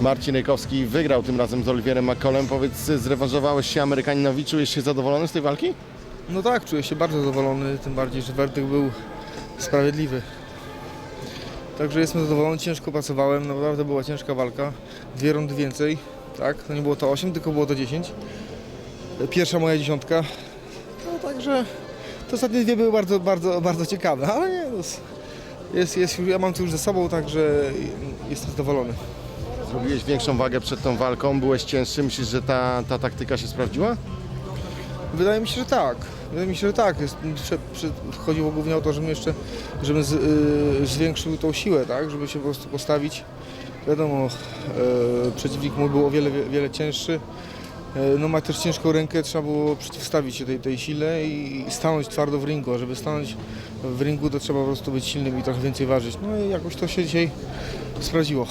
Marcin Rejkowski wygrał tym razem z Oliwierem McCollem. Powiedz, zrewanżowałeś się Amerykaninowi, czujesz się zadowolony z tej walki? No tak, czuję się bardzo zadowolony, tym bardziej, że werdykt był sprawiedliwy. Także jestem zadowolony, ciężko pracowałem, naprawdę była ciężka walka. Dwie rundy więcej, tak? To nie było to 8, tylko było to 10. Pierwsza moja dziesiątka. No także te ostatnie dwie były bardzo, bardzo, bardzo ciekawe, ale nie, no, jest, jest, ja mam to już ze sobą, także jestem zadowolony. Zrobiłeś większą wagę przed tą walką, byłeś cięższy. Myślisz, że ta, ta taktyka się sprawdziła? Wydaje mi się, że tak. Wydaje mi się, że tak. Jest, przed, przed, chodziło głównie o to, żebym jeszcze żebym z, y, zwiększył tą siłę, tak? Żeby się po prostu postawić. Wiadomo, e, przeciwnik mój był o wiele, wie- wiele cięższy. E, no ma też ciężką rękę, trzeba było przeciwstawić się tej, tej sile i stanąć twardo w ringu. A żeby stanąć w ringu, to trzeba po prostu być silnym i trochę więcej ważyć. No i jakoś to się dzisiaj sprawdziło.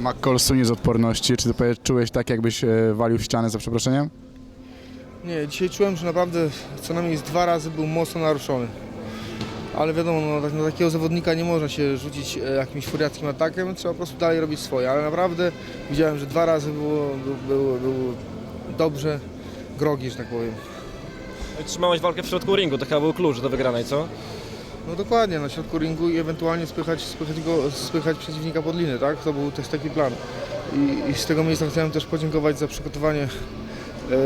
McCall sunie z odporności. Czy ty czułeś tak, jakbyś e, walił w ścianę za przeproszeniem? Nie, dzisiaj czułem, że naprawdę co najmniej z dwa razy był mocno naruszony. Ale wiadomo, no, tak- na takiego zawodnika nie można się rzucić e, jakimś furiackim atakiem, trzeba po prostu dalej robić swoje. Ale naprawdę widziałem, że dwa razy było, był, był, był dobrze grogi, że tak powiem. Trzymałeś walkę w środku ringu, to chyba był klucz do wygranej, co? No dokładnie, na środku ringu i ewentualnie spychać, spychać, go, spychać przeciwnika pod liny, tak? To był też taki plan. I, I z tego miejsca chciałem też podziękować za przygotowanie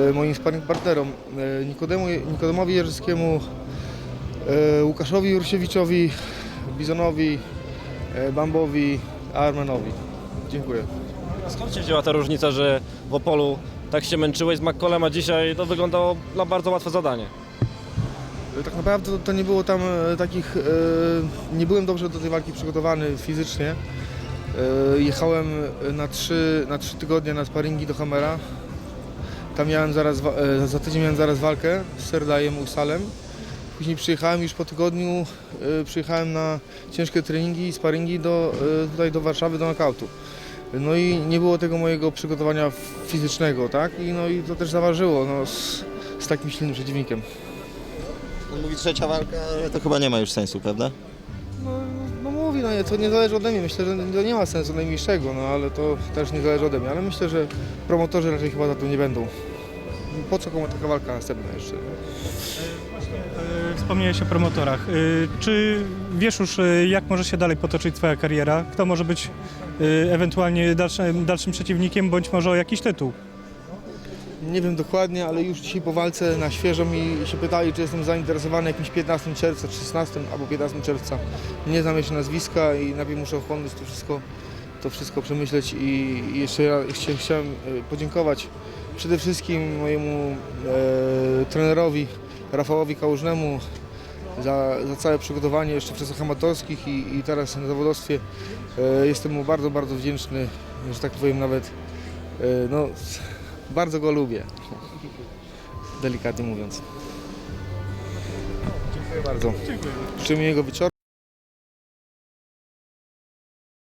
e, moim sparring partnerom e, Nikodemu, Nikodemowi Jerzyckiemu, e, Łukaszowi Jursiewiczowi, Bizonowi, e, Bambowi, Armenowi. Dziękuję. Skąd się wzięła ta różnica, że w Opolu tak się męczyłeś z McCollem, a dzisiaj to wyglądało na bardzo łatwe zadanie? E, Tak naprawdę to, nie było tam e, takich. E, nie byłem dobrze do tej walki przygotowany fizycznie. Jechałem na trzy, na trzy tygodnie na sparingi do Hamera. Tam miałem zaraz, za tydzień miałem zaraz walkę z Serdajem Usalem. Później przyjechałem już po tygodniu, przyjechałem na ciężkie treningi i sparingi do, tutaj do Warszawy do nakautu. No i nie było tego mojego przygotowania fizycznego, tak? I, no i to też zaważyło no, z, z takim silnym przeciwnikiem. On mówi trzecia walka, ale to chyba nie ma już sensu, prawda? No, no mówi, no nie, to nie zależy ode mnie. Myślę, że to nie ma sensu najmniejszego, no ale to też nie zależy ode mnie. Ale myślę, że promotorzy raczej chyba za to nie będą. Po co komu taka walka następna jeszcze? E, Wspomniałeś o promotorach. E, Czy wiesz już, e, jak może się dalej potoczyć Twoja kariera? Kto może być e, ewentualnie dalszym, dalszym przeciwnikiem, bądź może o jakiś tytuł? Nie wiem dokładnie, ale już dzisiaj po walce na świeżo mi się pytali, czy jestem zainteresowany jakimś 15 czerwca, czy 16 albo 15 czerwca. Nie znam jeszcze nazwiska i najpierw muszę ochłonąć to wszystko, to wszystko przemyśleć i jeszcze jeszcze chciałem e, podziękować przede wszystkim mojemu e, trenerowi Rafałowi Kałużnemu za, za całe przygotowanie jeszcze w czasach amatorskich i, i teraz na zawodowstwie. E, jestem mu bardzo, bardzo wdzięczny, że tak powiem nawet e, no, bardzo go lubię. Delikatnie mówiąc. Dziękuję bardzo. Życzę miłego.